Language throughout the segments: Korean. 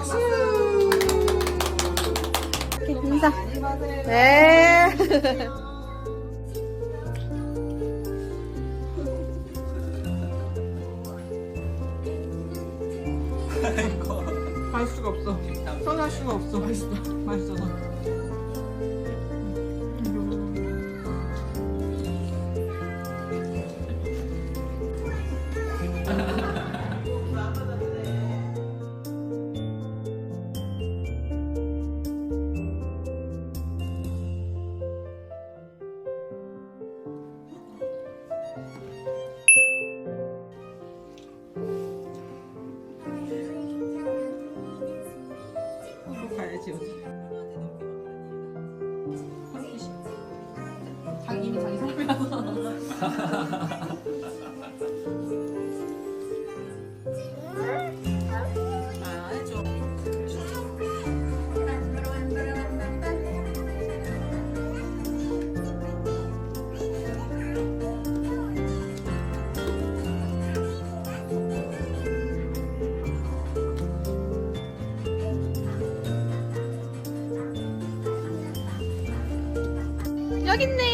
박수. 이렇게 인사. 네. 할 수가 없어. 떠날 수가 없어. 맛있어. 맛있어서. 가야지. 자기 이미 자기 사람이라서. 여기 있네.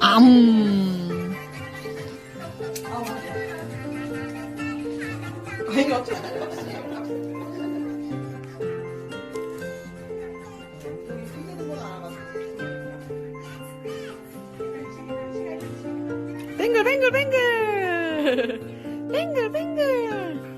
암. 아, 이거 어떻게 뱅글 뱅글 뱅글. 뱅글 뱅글